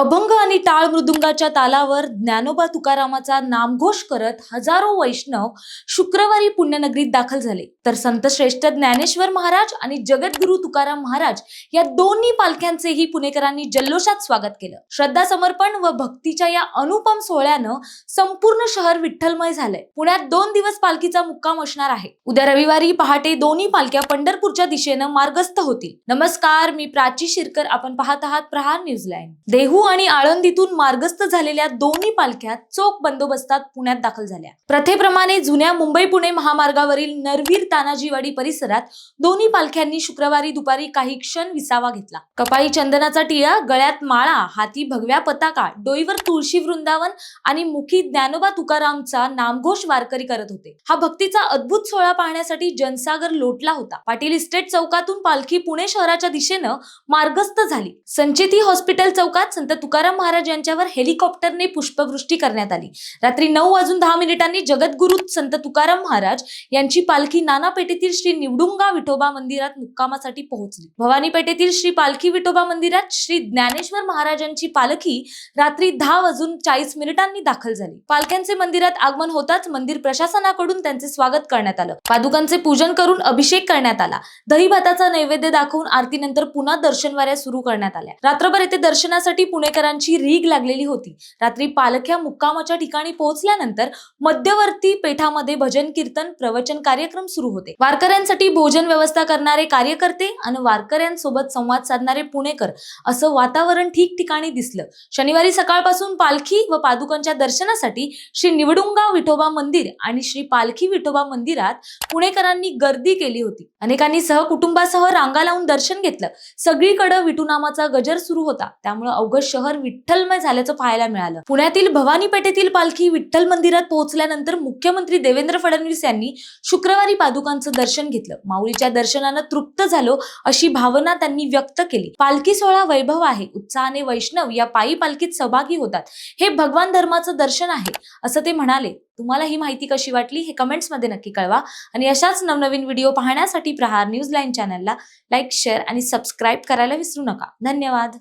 अभंग आणि टाळ मृदुंगाच्या तालावर ज्ञानोबा तुकारामाचा नामघोष करत हजारो वैष्णव शुक्रवारी पुण्यनगरीत दाखल झाले. तर संत श्रेष्ठ ज्ञानेश्वर महाराज आणि जगद्गुरु तुकाराम महाराज या दोन्ही पालख्यांचेही पुणेकरांनी जल्लोषात स्वागत केलं. श्रद्धा समर्पण व भक्तीच्या या अनुपम सोहळ्यानं संपूर्ण शहर विठ्ठलमय झालंय. पुण्यात दोन दिवस पालखीचा मुक्काम असणार आहे. उद्या रविवारी पहाटे दोन्ही पालख्या पंढरपूरच्या दिशेनं मार्गस्थ होतील. नमस्कार मी प्राची शिरकर. आपण पाहत आहात प्रहार न्यूझीलँड देहू आणि आळंदीतून मार्गस्थ झालेल्या दोन्ही पालख्या चोख बंदोबस्तात पुण्यात दाखल झाल्या. प्रथेप्रमाणे जुन्या मुंबई पुणे महामार्गावरील नरवीर तानाजीवाडी परिसरात दोन्ही पालख्यांनी शुक्रवारी दुपारी काही क्षण विसावा घेतला. कपाळी चंदनाचा टिळा गळ्यात माळा हाती भगव्या पताका डोईवर तुळशी वृंदावन आणि मुखी ज्ञानोबा तुकारामचा नामघोष वारकरी करत होते. हा भक्तीचा अद्भुत सोहळा पाहण्यासाठी जनसागर लोटला होता. पाटील इस्टेट चौकातून पालखी पुणे शहराच्या दिशेनं मार्गस्थ झाली. संचेती हॉस्पिटल चौकात संत तुकाराम महाराज यांच्यावर हेलिकॉप्टरने पुष्पवृष्टी करण्यात आली. रात्री नऊ वाजून दहा मिनिटांनी जगद्गुरु संत तुकाराम महाराज यांची पालखी नाना पेठेतील श्री निवडुंगा विठोबा मंदिरात मुक्कामासाठी पोहोचली. भवानी पेठेतील श्री पालखी विठोबा मंदिरात श्री ज्ञानेश्वर महाराजांची पालखी रात्री दहा वाजून चाळीस मिनिटांनी दाखल झाली. पालख्यांचे मंदिरात आगमन होताच मंदिर प्रशासनाकडून त्यांचे स्वागत करण्यात आलं. पादुकांचे पूजन करून अभिषेक करण्यात आला. दही भाताचा नैवेद्य दाखवून आरतीनंतर पुन्हा दर्शनवाऱ्या सुरू करण्यात आल्या. रात्रभर येथे दर्शनासाठी पुणे पुणेकरांची रीग लागलेली होती. रात्री पालख्या मुक्कामाच्या ठिकाणी पोहोचल्यानंतर मध्यवर्ती पेठामध्ये भजन कीर्तन प्रवचन कार्यक्रम सुरू होते. वारकऱ्यांसाठी भोजन व्यवस्था करणारे कार्यकर्ते आणि वारकऱ्यांसोबत संवाद साधणारे पुणेकर असं वातावरण ठिकठिकाणी दिसलं. शनिवारी सकाळपासून पालखी व पादुकांच्या दर्शनासाठी श्री निवडुंगा विठोबा मंदिर आणि श्री पालखी विठोबा मंदिरात पुणेकरांनी गर्दी केली होती. अनेकांनी सहकुटुंबासह रांगा लावून दर्शन घेतलं. सगळीकडे विठुनामाचा गजर सुरू होता. त्यामुळे अवघड शहर विठ्ठलमय झाल्याचं पाहायला मिळालं. पुण्यातील भवानी पेठेतील पालखी विठ्ठल मंदिरात पोहोचल्यानंतर मुख्यमंत्री देवेंद्र फडणवीस यांनी शुक्रवारी पादुकांचं दर्शन घेतलं. माऊलीच्या दर्शनानं तृप्त झालो अशी भावना त्यांनी व्यक्त केली. पालखी सोहळा वैभव आहे. उत्साहाने वैष्णव या पायी पालखीत सहभागी होतात. हे भगवान धर्माचं दर्शन आहे असं ते म्हणाले. तुम्हाला ही माहिती कशी वाटली हे कमेंट्समध्ये नक्की कळवा. आणि अशाच नवनवीन व्हिडिओ पाहण्यासाठी प्रहार न्यूज लाईन चॅनलला लाईक शेअर आणि सबस्क्राईब करायला विसरू नका. धन्यवाद.